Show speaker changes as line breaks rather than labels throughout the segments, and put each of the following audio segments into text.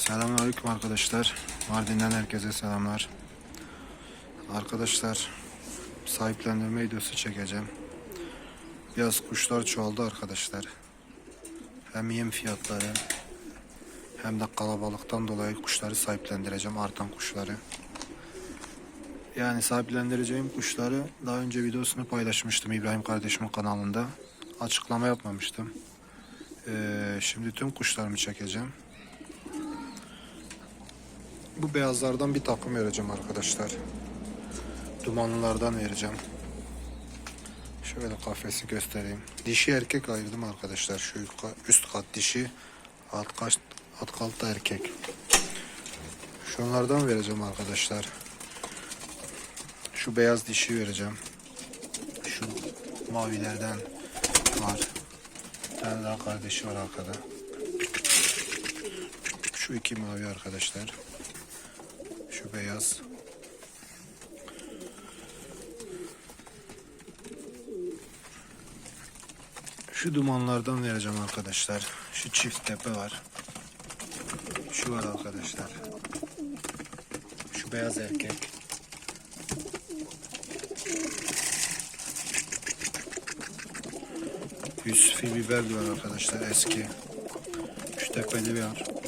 Selamünaleyküm arkadaşlar. Mardin'den herkese selamlar. Arkadaşlar sahiplendirme videosu çekeceğim. Biraz kuşlar çoğaldı arkadaşlar. Hem yem fiyatları hem de kalabalıktan dolayı kuşları sahiplendireceğim. Artan kuşları. Yani sahiplendireceğim kuşları daha önce videosunu paylaşmıştım İbrahim kardeşimin kanalında. Açıklama yapmamıştım. Ee, şimdi tüm kuşlarımı çekeceğim. Bu beyazlardan bir takım vereceğim arkadaşlar. Dumanlılardan vereceğim. Şöyle kafesi göstereyim. Dişi erkek ayırdım arkadaşlar. Şu üst kat dişi, alt kat, alt katta erkek. Şunlardan vereceğim arkadaşlar. Şu beyaz dişi vereceğim. Şu mavilerden var. Bir tane daha kardeşi var arkada. Şu iki mavi arkadaşlar. Beyaz. Şu dumanlardan vereceğim arkadaşlar. Şu çift tepe var. Şu var arkadaşlar. Şu beyaz erkek. Yusufi biber var arkadaşlar eski. Şu tepeli var.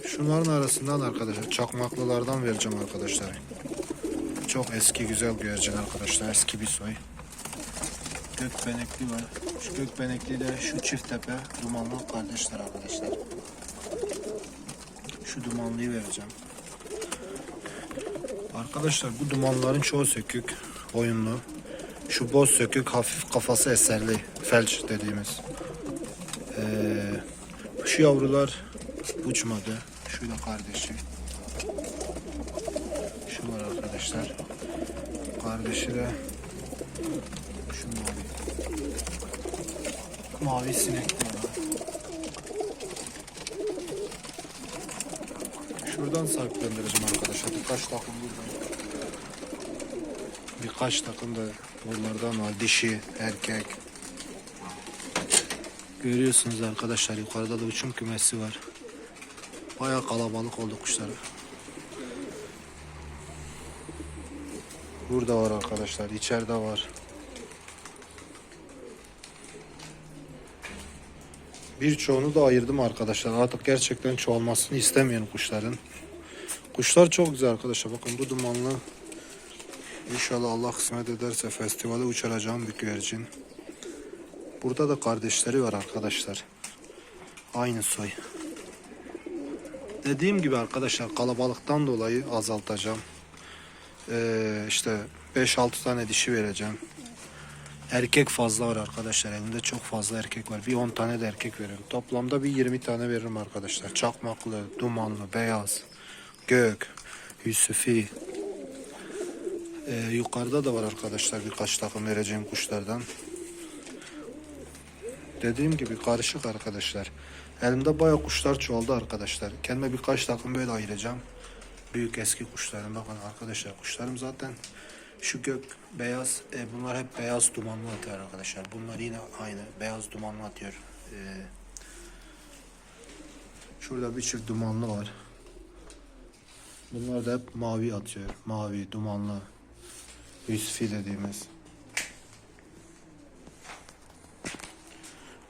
Şunların arasından arkadaşlar çakmaklılardan vereceğim arkadaşlar. Çok eski güzel güvercin arkadaşlar. Eski bir soy. Gökbenekli var. Şu gökbenekli de şu çift tepe dumanlı kardeşler arkadaşlar. Şu dumanlıyı vereceğim. Arkadaşlar bu dumanların çoğu sökük, oyunlu. Şu boz sökük hafif kafası eserli, felç dediğimiz. Ee, şu yavrular uçmadı. Şu da kardeşi. Şu var arkadaşlar. Kardeşi de şu mavi. Mavi sinek var. Şuradan sahiplendireceğim arkadaşlar. Birkaç takım buradan. Birkaç takım da buralardan var. Dişi, erkek. Görüyorsunuz arkadaşlar yukarıda da uçum kümesi var. Bayağı kalabalık oldu kuşlar. Burada var arkadaşlar. içeride var. Birçoğunu da ayırdım arkadaşlar. Artık gerçekten çoğalmasını istemiyorum kuşların. Kuşlar çok güzel arkadaşlar. Bakın bu dumanlı. İnşallah Allah kısmet ederse festivale uçuracağım bir güvercin. Burada da kardeşleri var arkadaşlar. Aynı soy. Dediğim gibi arkadaşlar kalabalıktan dolayı azaltacağım. Ee, işte 5-6 tane dişi vereceğim. Erkek fazla var arkadaşlar. Elimde çok fazla erkek var. Bir 10 tane de erkek veririm. Toplamda bir 20 tane veririm arkadaşlar. Çakmaklı, dumanlı, beyaz, gök, Yusufi. Ee, yukarıda da var arkadaşlar birkaç takım vereceğim kuşlardan. Dediğim gibi karışık arkadaşlar. Elimde bayağı kuşlar çoğaldı arkadaşlar. Kendime birkaç takım böyle ayıracağım. Büyük eski kuşlarım. Bakın arkadaşlar kuşlarım zaten şu gök beyaz. e, bunlar hep beyaz dumanlı atıyor arkadaşlar. Bunlar yine aynı beyaz dumanlı atıyor. E, şurada bir çift dumanlı var. Bunlar da hep mavi atıyor. Mavi, dumanlı. Yusufi dediğimiz.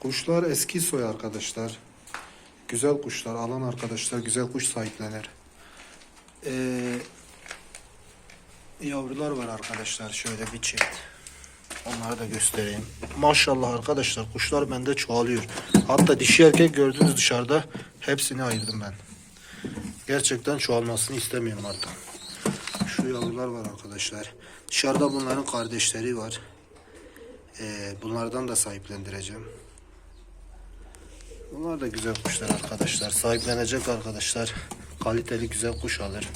Kuşlar eski soy arkadaşlar. Güzel kuşlar. Alan arkadaşlar güzel kuş sahiplenir. Ee, yavrular var arkadaşlar. Şöyle bir çift. Onları da göstereyim. Maşallah arkadaşlar kuşlar bende çoğalıyor. Hatta dişi erkek gördünüz dışarıda. Hepsini ayırdım ben. Gerçekten çoğalmasını istemiyorum artık. Şu yavrular var arkadaşlar. Dışarıda bunların kardeşleri var. Ee, bunlardan da sahiplendireceğim. Bunlar da güzel kuşlar arkadaşlar. Sahiplenecek arkadaşlar. Kaliteli güzel kuş alır.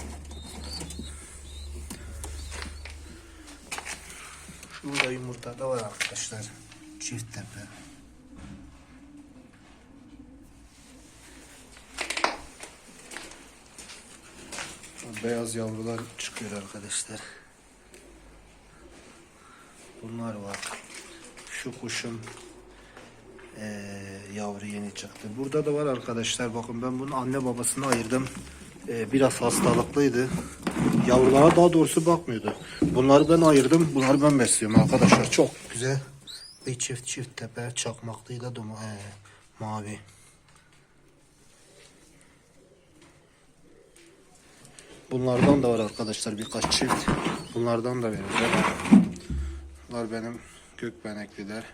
Şurada yumurta da var arkadaşlar. Çift tepe. Beyaz yavrular çıkıyor arkadaşlar. Bunlar var. Şu kuşum Ee, yavru yeni çıktı. Burada da var arkadaşlar. Bakın ben bunu anne babasına ayırdım. Ee, biraz hastalıklıydı. Yavrulara daha doğrusu bakmıyordu. Bunları ben ayırdım. Bunları ben besliyorum arkadaşlar. Çok güzel. Bir çift çift tepe çakmaklıyla dum ee, mavi. Bunlardan da var arkadaşlar birkaç çift. Bunlardan da vereceğim. Bunlar benim gökbenekliler.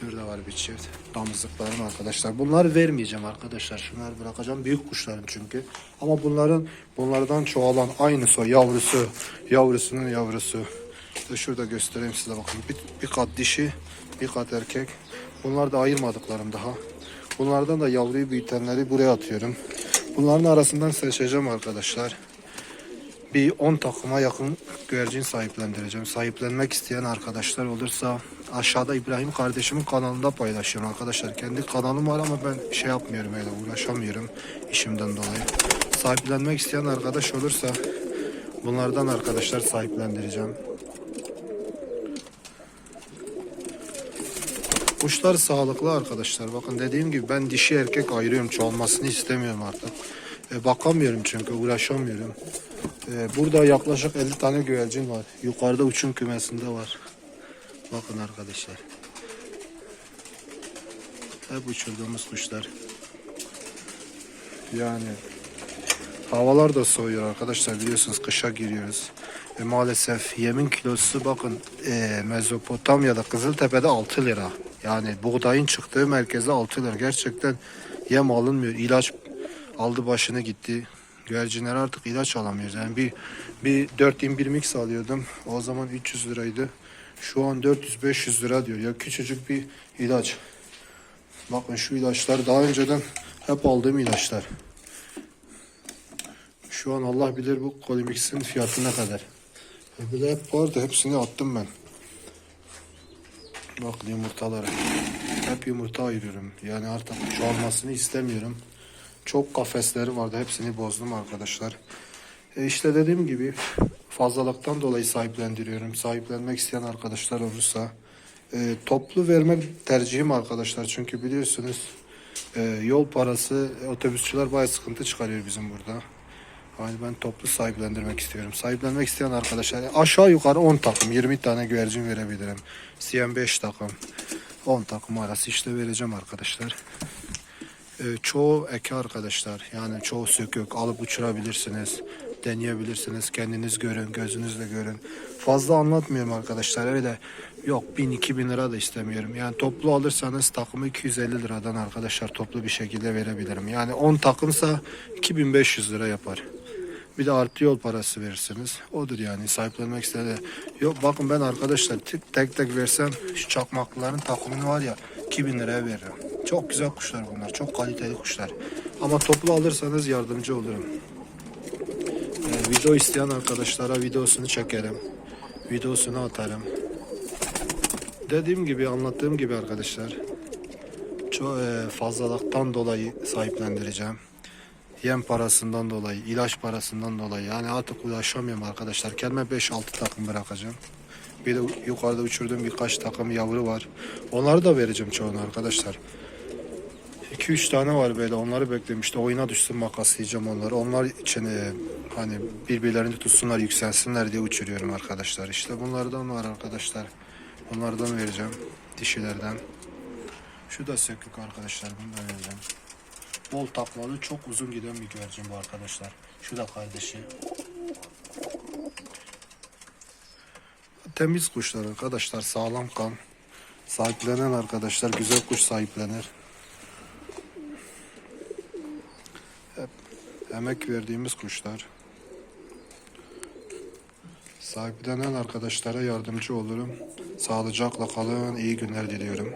Şurada var bir çift. Damızlıklarım arkadaşlar. Bunları vermeyeceğim arkadaşlar. Şunları bırakacağım. Büyük kuşlarım çünkü. Ama bunların bunlardan çoğalan aynısı o. Yavrusu. Yavrusunun yavrusu. İşte şurada göstereyim size bakın. Bir, bir kat dişi, bir kat erkek. Bunlar da ayırmadıklarım daha. Bunlardan da yavruyu büyütenleri buraya atıyorum. Bunların arasından seçeceğim arkadaşlar bir 10 takıma yakın güvercin sahiplendireceğim. Sahiplenmek isteyen arkadaşlar olursa aşağıda İbrahim kardeşimin kanalında paylaşıyorum arkadaşlar. Kendi kanalım var ama ben şey yapmıyorum öyle uğraşamıyorum işimden dolayı. Sahiplenmek isteyen arkadaş olursa bunlardan arkadaşlar sahiplendireceğim. Kuşlar sağlıklı arkadaşlar. Bakın dediğim gibi ben dişi erkek ayırıyorum. Çoğalmasını istemiyorum artık. E, bakamıyorum çünkü uğraşamıyorum. E, burada yaklaşık 50 tane güvercin var. Yukarıda uçum kümesinde var. Bakın arkadaşlar. Hep uçurduğumuz kuşlar. Yani havalar da soğuyor arkadaşlar biliyorsunuz kışa giriyoruz. E, maalesef yemin kilosu bakın e, Mezopotamya'da Kızıltepe'de 6 lira. Yani buğdayın çıktığı merkeze 6 lira. Gerçekten yem alınmıyor. İlaç aldı başını gitti. Güvercinler artık ilaç alamıyoruz. Yani bir bir 4 bir mix alıyordum. O zaman 300 liraydı. Şu an 400-500 lira diyor. Ya küçücük bir ilaç. Bakın şu ilaçlar daha önceden hep aldığım ilaçlar. Şu an Allah bilir bu Colimix'in fiyatı ne kadar. E bir de hep vardı. Hepsini attım ben. Bak yumurtaları. Hep yumurta ayırıyorum. Yani artık çoğalmasını istemiyorum. Çok kafesleri vardı. Hepsini bozdum arkadaşlar. E işte dediğim gibi fazlalıktan dolayı sahiplendiriyorum. Sahiplenmek isteyen arkadaşlar olursa e, toplu vermek tercihim arkadaşlar. Çünkü biliyorsunuz e, yol parası otobüsçüler bayağı sıkıntı çıkarıyor bizim burada. Yani ben toplu sahiplendirmek istiyorum. Sahiplenmek isteyen arkadaşlar aşağı yukarı 10 takım 20 tane güvercin verebilirim. CM 5 takım 10 takım arası işte vereceğim arkadaşlar. Ee, çoğu eke arkadaşlar yani çoğu sökük alıp uçurabilirsiniz. Deneyebilirsiniz. Kendiniz görün, gözünüzle görün. Fazla anlatmıyorum arkadaşlar. Öyle yok 1000-2000 lira da istemiyorum. Yani toplu alırsanız takımı 250 liradan arkadaşlar toplu bir şekilde verebilirim. Yani 10 takımsa 2500 lira yapar. Bir de artı yol parası verirsiniz. Odur yani sahiplenmek istedi. Yok bakın ben arkadaşlar tek, tek versem şu çakmaklıların takımını var ya 2000 liraya veririm. Çok güzel kuşlar bunlar. Çok kaliteli kuşlar. Ama toplu alırsanız yardımcı olurum. Ee, video isteyen arkadaşlara videosunu çekerim. Videosunu atarım. Dediğim gibi anlattığım gibi arkadaşlar. Çok fazlalıktan dolayı sahiplendireceğim yem parasından dolayı, ilaç parasından dolayı yani artık ulaşamıyorum arkadaşlar. Kendime 5-6 takım bırakacağım. Bir de yukarıda uçurduğum birkaç takım yavru var. Onları da vereceğim çoğunu arkadaşlar. 2-3 tane var böyle onları beklemişti. Oyuna düşsün makaslayacağım onları. Onlar için e, hani birbirlerini tutsunlar yükselsinler diye uçuruyorum arkadaşlar. İşte bunlardan var arkadaşlar. Onlardan vereceğim. Dişilerden. Şu da sökük arkadaşlar. Bunu vereceğim. Bol taklalı çok uzun giden bir güvercin bu arkadaşlar. Şu da kardeşi. Temiz kuşlar arkadaşlar. Sağlam kan. Sahiplenen arkadaşlar güzel kuş sahiplenir. Emek verdiğimiz kuşlar. Sahiplenen arkadaşlara yardımcı olurum. Sağlıcakla kalın. İyi günler diliyorum.